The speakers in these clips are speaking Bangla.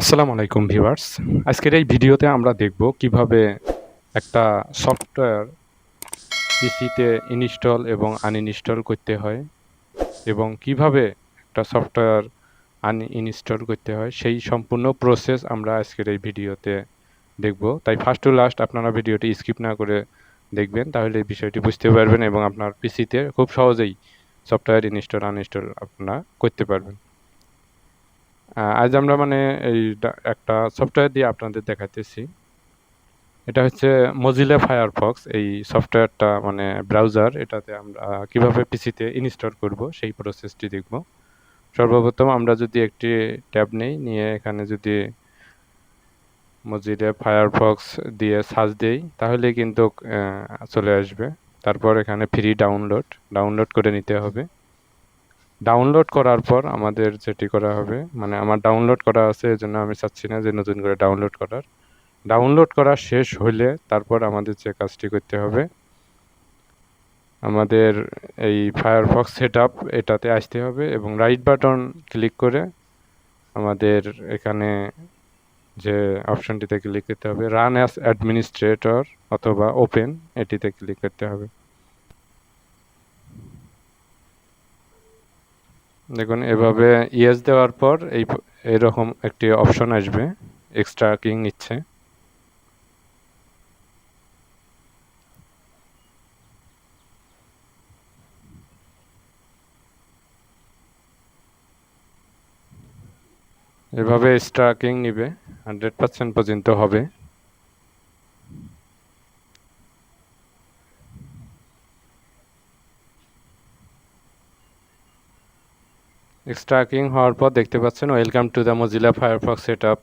আসসালামু আলাইকুম ভিউয়ার্স। আজকের এই ভিডিওতে আমরা দেখব কীভাবে একটা সফটওয়্যার পিসিতে ইনস্টল এবং আনইনস্টল করতে হয় এবং কীভাবে একটা সফটওয়্যার আনইনস্টল করতে হয়, সেই সম্পূর্ণ প্রসেস আমরা আজকের এই ভিডিওতে দেখব। তাই ফার্স্ট টু লাস্ট আপনারা ভিডিওটি স্কিপ না করে দেখবেন, তাহলে এই বিষয়টি বুঝতে পারবেন এবং আপনার পিসিতে খুব সহজেই সফটওয়্যার ইনস্টল, আনইনস্টল আপনারা করতে পারবেন। আজ আমরা মানে এই একটা সফটওয়্যার দিয়ে আপনাদের দেখাতেছি এটা হচ্ছে মজিলা ফায়ারফক্স এই সফটওয়্যারটা মানে ব্রাউজার এটাতে আমরা কীভাবে পিসিতে ইনস্টল করব, সেই প্রসেসটি দেখব। সর্বপ্রথম আমরা যদি একটি ট্যাব নেই, নিয়ে এখানে যদি মজিলা ফায়ারফক্স দিয়ে সার্চ দেই, তাহলে কিন্তু চলে আসবে। তারপর এখানে ফ্রি ডাউনলোড ডাউনলোড করে নিতে হবে। ডাউনলোড করার পর আমাদের যেটি করা হবে মানে আমার ডাউনলোড করা আছে, এজন্য আমি চাচ্ছি না যে নতুন করে ডাউনলোড করার। ডাউনলোড করা শেষ হলে তারপর আমাদের যে কাজটি করতে হবে, আমাদের এই ফায়ারফক্স সেট আপ এটাতে আসতে হবে এবং রাইট বাটন ক্লিক করে আমাদের এখানে যে অপশনটিতে ক্লিক করতে হবে রান অ্যাস অ্যাডমিনিস্ট্রেটর অথবা ওপেন এটিতে ক্লিক করতে হবে। দেখুন, এভাবে ইয়েস দেওয়ার পর এই এরকম একটি অপশন আসবে এক্সট্রা কিং নিচ্ছে। এভাবে স্ট্রাকিং নিবে হান্ড্রেড পার্সেন্ট পর্যন্ত হবে। স্ট্রাকিং হওয়ার পর দেখতে পাচ্ছেন welcome to the Mozilla Firefox set up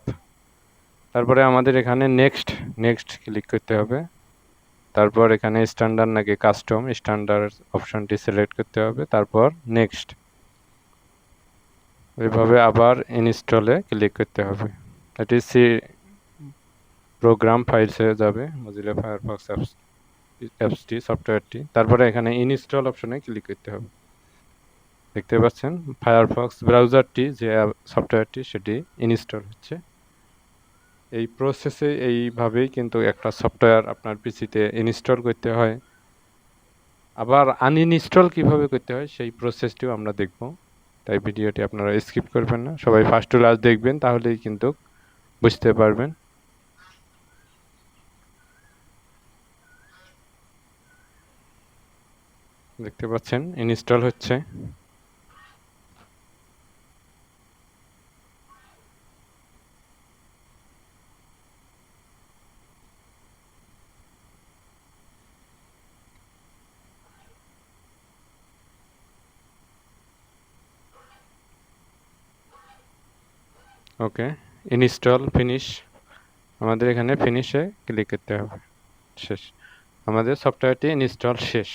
তারপরে আমাদের এখানে নেক্সট নেক্সট ক্লিক করতে হবে। তারপর এখানে স্ট্যান্ডার্ড নাকি কাস্টম স্ট্যান্ডার্ড অপশনটি সিলেক্ট করতে হবে। তারপর নেক্সট এভাবে আবার ইনস্টলে ক্লিক করতে হবে। এটি সি প্রোগ্রাম ফাইলসে যাবে মজিলা ফায়ারফক্স অ্যাপস অ্যাপসটি সফটওয়্যারটি তারপরে এখানে ইনস্টল অপশনে ক্লিক করতে হবে। দেখতে পাচ্ছেন ফায়ারফক্স ব্রাউজারটি যে সফটওয়্যারটি সেটি ইনস্টল হচ্ছে। এই প্রসেসে এইভাবেই কিন্তু একটা সফটওয়্যার আপনার পিসিতে ইনস্টল করতে হয়। আবার আনইনস্টল কীভাবে করতে হয়, সেই প্রসেসটিও আমরা দেখব। তাই ভিডিওটি আপনারা স্কিপ করবেন না। সবাই ফার্স্ট টু লাস্ট দেখবেন, তাহলেই কিন্তু বুঝতে পারবেন। দেখতে পাচ্ছেন ইনস্টল হচ্ছে। ওকে ইনস্টল ফিনিশ আমাদের এখানে ফিনিশে ক্লিক করতে হবে। শেষ। আমাদের সফটওয়্যারটি ইনস্টল শেষ।